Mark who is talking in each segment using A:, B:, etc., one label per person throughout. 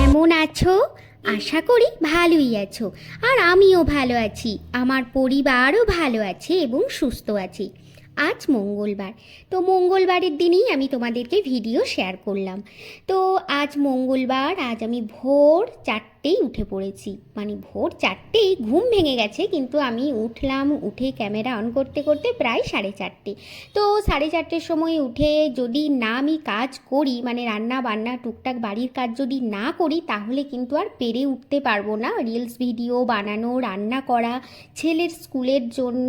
A: আছো? আশা করি ভালোই আছো। আর আমিও ভালো আছি। আমার পরিবারও ভালো আছে এবং সুস্থ আছে। আজ মঙ্গলবার। তো মঙ্গলবারের দিনই আমি তোমাদেরকে ভিডিও শেয়ার করলাম। তো আজ মঙ্গলবার, আজ আমি ভোর চারটেই উঠে পড়েছি। মানে ভোর চারটেই ঘুম ভেঙে গেছে, কিন্তু আমি উঠলাম, উঠে ক্যামেরা অন করতে করতে প্রায় সাড়ে চারটে। তো সাড়ে চারটের সময় উঠে যদি না আমি কাজ করি মানে রান্না বান্না টুকটাক বাড়ির কাজ যদি না করি, তাহলে কিন্তু আর পেরে উঠতে পারব না। রিলস ভিডিও বানানো, রান্না করা, ছেলের স্কুলের জন্য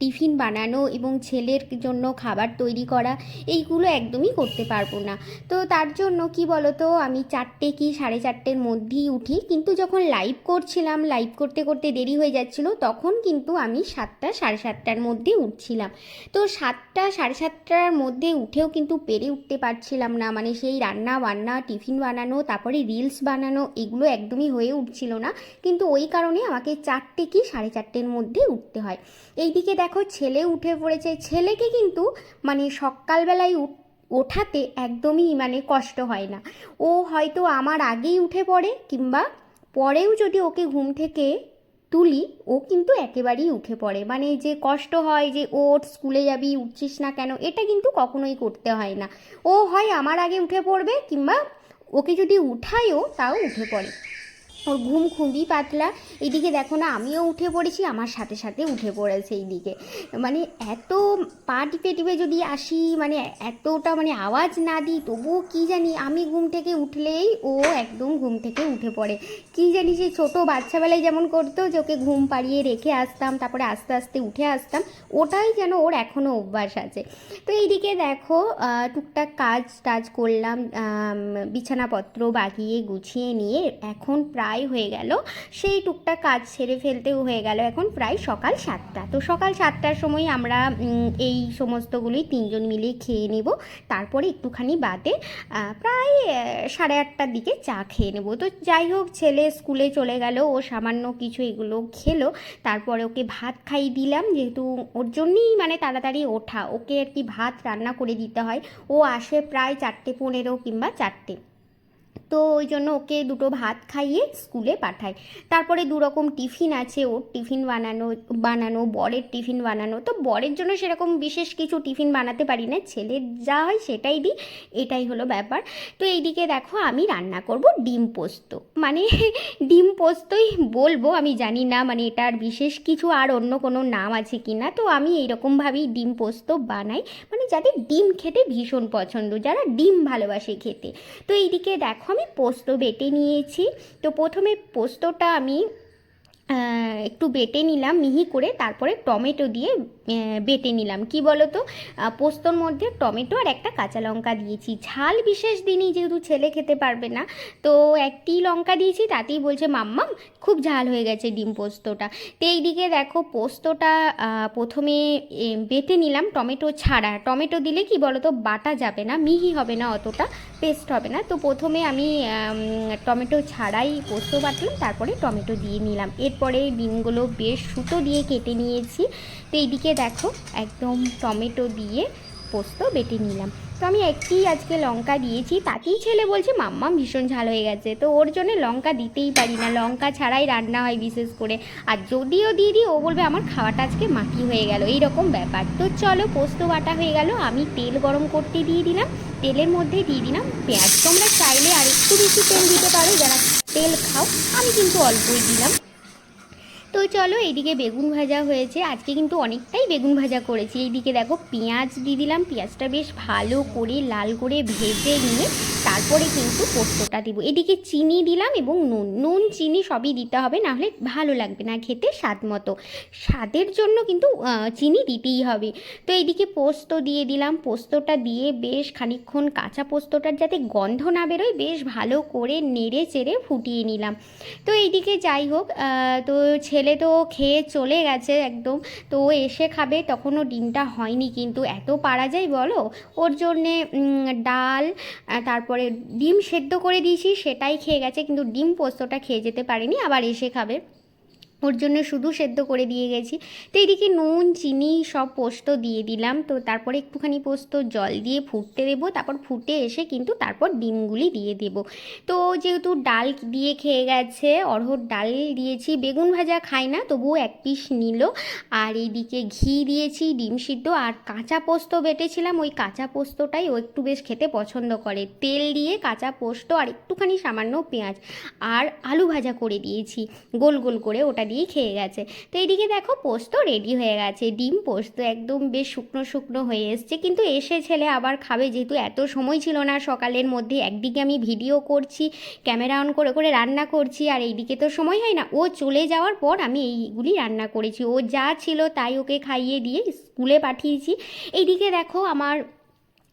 A: টিফিন বানানো এবং ছেলের জন্য খাবার তৈরি করা, এইগুলো একদমই করতে পারব না। তো তার জন্য কি বলতো, আমি চারটে কি সাড়ে চারটের মধ্যেই উঠি কিন্তু যখন লাইভ করছিলাম লাইভ করতে করতে দেরি হয়ে যাচ্ছিল, তখন কিন্তু আমি সাতটা, সাড়ে সাতটার মধ্যে উঠছিলাম। তো সাতটা, সাড়ে সাতটার মধ্যে উঠেও কিন্তু পেরে উঠতে পারছিলাম না। মানে সেই রান্না বান্না, টিফিন বানানো, তারপরে রিলস বানানো, এগুলো একদমই হয়ে উঠছিল না। কিন্তু ওই কারণে আমাকে চারটে কি সাড়ে চারটের মধ্যে উঠতে হয়। এইদিকে দেখো ছেলে উঠে পড়েছে। ছেলেকে কিন্তু মানে সকালবেলায় উঠ ওঠাতে একদমই মানে কষ্ট হয় না। ও হয়তো আমার আগেই উঠে পড়ে কিংবা পরেও যদি ওকে ঘুম থেকে তুলি, ও কিন্তু একেবারেই উঠে পড়ে। মানে যে কষ্ট হয় যে ওর স্কুলে যাবি, উঠছিস না কেন? এটা কিন্তু কখনোই করতে হয় না। ও হয় আমার আগে উঠে পড়বে কিংবা ওকে যদি উঠাইও তাও উঠে পড়ে। ওর ঘুম খুবই পাতলা। এইদিকে দেখো না, আমিও উঠে পড়েছি, আমার সাথে সাথে উঠে পড়েছে এইদিকে। মানে এত পা টিপে টিপে যদি আসি মানে এতটা মানে আওয়াজ না দিই, তবুও কী জানি, আমি ঘুম থেকে উঠলেই ও একদম ঘুম থেকে উঠে পড়ে। কী জানি সে ছোটো বাচ্চাবেলায় যেমন করতো, যে ওকে ঘুম পাড়িয়ে রেখে আসতাম, তারপরে আস্তে আস্তে উঠে আসতাম, ওটাই যেন ওর এখনও অভ্যাস আছে। তো এইদিকে দেখো টুকটাক কাজ টাজ করলাম বিছানাপত্র বাগিয়ে গুছিয়ে নিয়ে, এখন প্রায় হয়ে গেল। সেই টুকটাক কাজ সেরে ফেলতেও হয়ে গেল এখন প্রায় সকাল সাতটা। তো সকাল সাতটার সময় আমরা এই সমস্তগুলোই তিনজন মিলে খেয়ে নেব। তারপরে একটুখানি বাদে প্রায় সাড়ে আটটার দিকে চা খেয়ে নেব। তো যাই হোক, ছেলে স্কুলে চলে গেল, ও সামান্য কিছু এগুলো খেলো। তারপরে ওকে ভাত খাইয়ে দিলাম, যেহেতু ওর জন্যই মানে তাড়াতাড়ি ওঠা। ওকে আর কি ভাত রান্না করে দিতে হয়। ও আসে প্রায় চারটে পনেরো কিংবা চারটে। তো ওই জন্য ওকে দুটো ভাত খাইয়ে স্কুলে পাঠাই তারপরে দু রকম টিফিন আছে, ওর টিফিন বানানো বানানো, বরের টিফিন বানানো। তো বরের জন্য সেরকম বিশেষ কিছু টিফিন বানাতে পারি না, ছেলের যা হয় সেটাই দিই, এটাই হলো ব্যাপার। তো এইদিকে দেখো আমি রান্না করব ডিম পোস্ত। মানে ডিম পোস্তই বলব, আমি জানি না মানে এটার বিশেষ কিছু আর অন্য কোনো নাম আছে কি না তো আমি এইরকমভাবেই ডিম পোস্ত বানাই। মানে যাদের ডিম খেতে ভীষণ পছন্দ, যারা ডিম ভালোবাসে খেতে। তো এইদিকে দেখো আমি পোস্ত বেটে নিয়েছি। তো প্রথমে পোস্তটা আমি একটু বেটে নিলাম মিহি করে, তারপরে টমেটো দিয়ে বেটে নিলাম। কি তো পোস্তর মধ্যে টমেটো আর একটা কাঁচা লঙ্কা দিয়েছি। ঝাল বিশেষ দিনই যেহেতু ছেলে খেতে পারবে না, তো একটি লঙ্কা দিয়েছি, তাতেই বলছে মাম্মাম খুব ঝাল হয়ে গেছে ডিম পোস্তটা। তো এইদিকে দেখো, পোস্তটা প্রথমে বেটে নিলাম টমেটো ছাড়া। টমেটো দিলে কি বলো তো বাটা যাবে না, মিহি হবে না অতটা, পেস্ট হবে না। তো প্রথমে আমি টমেটো ছাড়াই পোস্ত বাটলাম, তারপরে টমেটো দিয়ে নিলাম। এরপরে ডিমগুলো বেশ সুতো দিয়ে কেটে নিয়েছি। তো এইদিকে দেখো, একদম টমেটো দিয়ে পোস্ত বেটে নিলাম। তো আমি একটি আজকে লঙ্কা দিয়েছি। তাতেই ছেলে বলছে, মাম্মা, ভীষণ ঝাল হয়ে গেছে। তো ওর জন্য লঙ্কা দিতেই পারি না। লঙ্কা ছাড়াই রান্না হয় বিশেষ করে। আর যদিও দিয়ে দিই ও বলবে, আমার খাওয়াটা আজকে মাটি হয়ে গেল। এই রকম ব্যাপার। তো চলো, পোস্ত বাটা হয়ে গেল। আমি তেল গরম করতে দিয়ে দিলাম। তেলের মধ্যে দিয়ে দিলাম পেঁয়াজ। তোমরা চাইলে আর একটু বেশি তেল দিতে পারো। যারা তেল খাও, আমি কিন্তু অল্পই দিলাম। তো চলো এইদিকে বেগুন ভাজা হয়েছে। আজকে কিন্তু অনেকটাই বেগুন ভাজা করেছি। এইদিকে দেখো পেঁয়াজ দিয়ে দিলাম। পেঁয়াজটা বেশ ভালো করে লাল করে ভেজে নিয়ে তারপরে কিন্তু পোস্তটা দিব। এদিকে চিনি দিলাম এবং নুন। নুন, চিনি সবই দিতে হবে, নাহলে ভালো লাগবে না খেতে স্বাদ মতো। স্বাদের জন্য কিন্তু চিনি দিতেই হবে। তো এদিকে পোস্ত দিয়ে দিলাম। পোস্তটা দিয়ে বেশ খানিকক্ষণ কাঁচা পোস্তটার যাতে গন্ধ না বেরোয়, বেশ ভালো করে নেড়ে চেড়ে ফুটিয়ে নিলাম। তো এইদিকে যাই হোক তো ছেলে তো খেয়ে চলে গেছে একদম। তো এসে খাবে, তখনও ডিমটা হয়নি কিন্তু। এত পারা যায় বলো? ওর জন্যে ডাল তারপরে ডিম সেদ্ধ করে দিয়েছি, সেটাই খেয়ে গেছে, কিন্তু ডিম পোস্তটা খেয়ে যেতে পারেনি, আবার এসে খাবে। ওর জন্য শুধু সেদ্ধ করে দিয়ে গেছি। তো এদিকে নুন, চিনি সব পোস্ত দিয়ে দিলাম। তো তারপরে একটুখানি পোস্ত জল দিয়ে ফুটতে দেবো। তারপর ফুটে এসে কিন্তু তারপর ডিমগুলি দিয়ে দেব। তো যেহেতু ডাল দিয়ে খেয়ে গেছে, অড়হর ডাল দিয়েছি। বেগুন ভাজা খাই না, তবুও এক পিস নিল। আর এইদিকে ঘি দিয়েছি, ডিম সিদ্ধ। আর কাঁচা পোস্ত বেটেছিলাম। ওই কাঁচা পোস্তটাই ও একটু বেশ খেতে পছন্দ করে। তেল দিয়ে কাঁচা পোস্ত আর একটুখানি সামান্য পেঁয়াজ। আর আলু ভাজা করে দিয়েছি। গোল গোল করে ওটা দিয়েই খেয়ে গেছে। তো এইদিকে দেখো পোস্ত রেডি হয়ে গেছে। ডিম পোস্ত একদম বেশ শুকনো শুকনো হয়ে এসছে। কিন্তু এসে ছেলে আবার খাবে। যেহেতু এত সময় ছিল না সকালের মধ্যে, একদিকে আমি ভিডিও করছি ক্যামেরা অন করে করে রান্না করছি, আর এইদিকে তো সময় হয় না। ও চলে যাওয়ার পর আমি এইগুলি রান্না করেছি। ও যা ছিল তাই ওকে খাইয়ে দিয়ে স্কুলে পাঠিয়েছি। এইদিকে দেখো আমার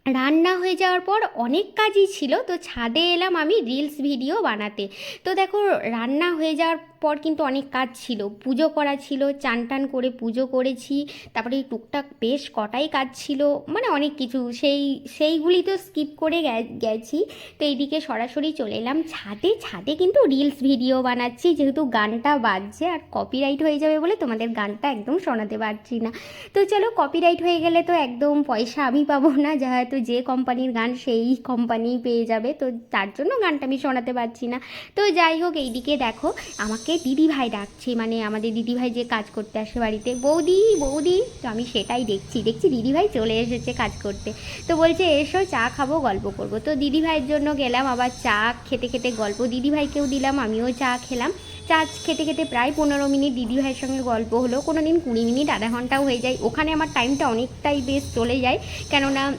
A: রান্না হয়ে যাওয়ার পর অনেক কাজই ছিল। তো ছাদে এলাম আমি রিলস ভিডিও বানাতে। তো দেখো রান্না হয়ে যাওয়ার পর কিন্তু অনেক কাজ ছিল। পুজো করা ছিল, চান টান করে পুজো করেছি, তারপরে টুকটাক বেশ কটাই কাজ ছিল মানে অনেক কিছু। সেই, সেইগুলি তো স্কিপ করে গেছি। তো এইদিকে সরাসরি চলে এলাম। ছাদে ছাদে কিন্তু রিলস ভিডিও বানাচ্ছি, যেহেতু গানটা বাজছে আর কপিরাইট হয়ে যাবে বলে তোমাদের গানটা একদম শোনাতে পারছি না। তো চলো কপিরাইট হয়ে গেলে তো একদম পয়সা আমি পাবো না যেহেতু যে কোম্পানির গান সেই কোম্পানি পেয়ে যাবে, তো তার জন্য গানটা আমি শোনাতে পারছি না। তো যাই হোক, এইদিকে দেখো, আমাকে দিদি ভাই ডাকছে মানে আমাদের দিদি ভাই যে কাজ করতে আসে বাড়িতে, বৌদি বৌদি। তো আমি সেটাই দেখছি দেখছি দিদি ভাই চলে এসেছে কাজ করতে। তো বলছে, এসো, চা খাব, গল্প করব। তো দিদি ভাইয়ের জন্য গেলাম আবার চা খেতে খেতে গল্প দিদি ভাইকেও দিলাম, আমিও চা খেলাম। চা খেতে খেতে প্রায় পনেরো মিনিট দিদি ভাইয়ের সঙ্গে গল্প হলো কোনো দিন কুড়ি মিনিট, আধা ঘন্টাও হয়ে যায়। ওখানে আমার টাইমটা অনেকটাই বেশ চলে যায়। কেননা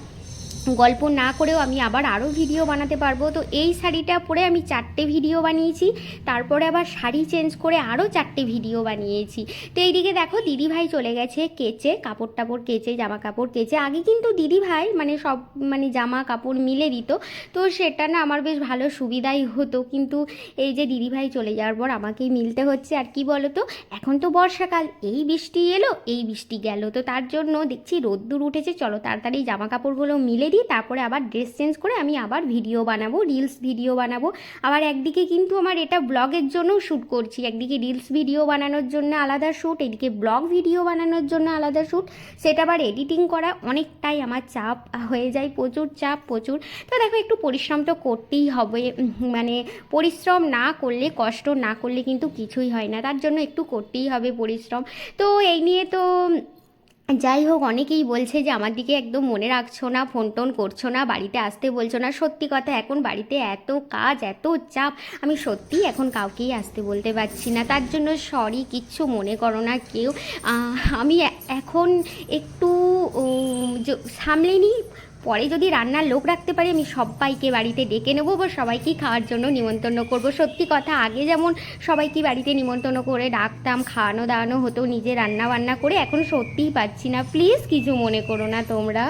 A: গল্প না করেও আমি আবার আরও ভিডিও বানাতে পারব। তো এই শাড়িটা পরে আমি চারটে ভিডিও বানিয়েছি, তারপরে আবার শাড়ি চেঞ্জ করে আরও চারটে ভিডিও বানিয়েছি। তো এইদিকে দেখো দিদিভাই চলে গেছে কেচে কাপড় টাপড় কেচে জামা কাপড় কেচে। আগে কিন্তু দিদিভাই মানে সব মানে জামা কাপড় মিলে দিত, তো সেটা না আমার বেশ ভালো সুবিধাই হতো। কিন্তু এই যে দিদিভাই চলে যাওয়ার পর আমাকেই মিলতে হচ্ছে, আর কি বলো তো এখন তো বর্ষাকাল, এই বৃষ্টি এলো, এই বৃষ্টি গেল। তো তার জন্য দেখছি রোদ্দুর উঠেছে, চলো তাড়াতাড়ি জামা কাপড়গুলো মিলে দিই, তারপরে আবার ড্রেস চেঞ্জ করে আমি আবার ভিডিও বানাবো রিলস ভিডিও বানাবো। আবার একদিকে কিন্তু আমার এটা ব্লগের জন্যও শ্যুট করছি, একদিকে রিলস ভিডিও বানানোর জন্য আলাদা শ্যুট এদিকে ব্লগ ভিডিও বানানোর জন্য আলাদা শ্যুট সেটা আবার এডিটিং করা অনেকটাই আমার চাপ হয়ে যায়, প্রচুর চাপ, প্রচুর। তো দেখো, একটু পরিশ্রম তো করতেই হবে মানে পরিশ্রম না করলে, কষ্ট না করলে কিন্তু কিছুই হয় না, তার জন্য একটু করতেই হবে পরিশ্রম। তো এই নিয়ে তো যাই হোক, অনেকেই বলছে যে আমার দিকে একদম মনে রাখছো না ফোন টোন করছ না, বাড়িতে আসতে বলছো না। সত্যি কথা, এখন বাড়িতে এত কাজ, এত চাপ, আমি সত্যিই এখন কাউকেই আসতে বলতে পারছি না। তার জন্য সরি কিচ্ছু মনে করো না কেউ। আমি এখন একটু সামলে নিই। পরে যদি রান্নার লোক রাখতে পারি, আমি সবাইকে বাড়িতে ডেকে নেব বা সবাইকে খাওয়ার জন্য নিমন্ত্রণ করব। সত্যি কথা, আগে যেমন সবাইকে বাড়িতে নিমন্ত্রণ করে ডাকতাম, খাওয়ানো দাওয়ানো হতো, নিজে রান্না বান্না করে, এখন সত্যিই পাচ্ছি না। প্লিজ কিছু মনে করো না তোমরা।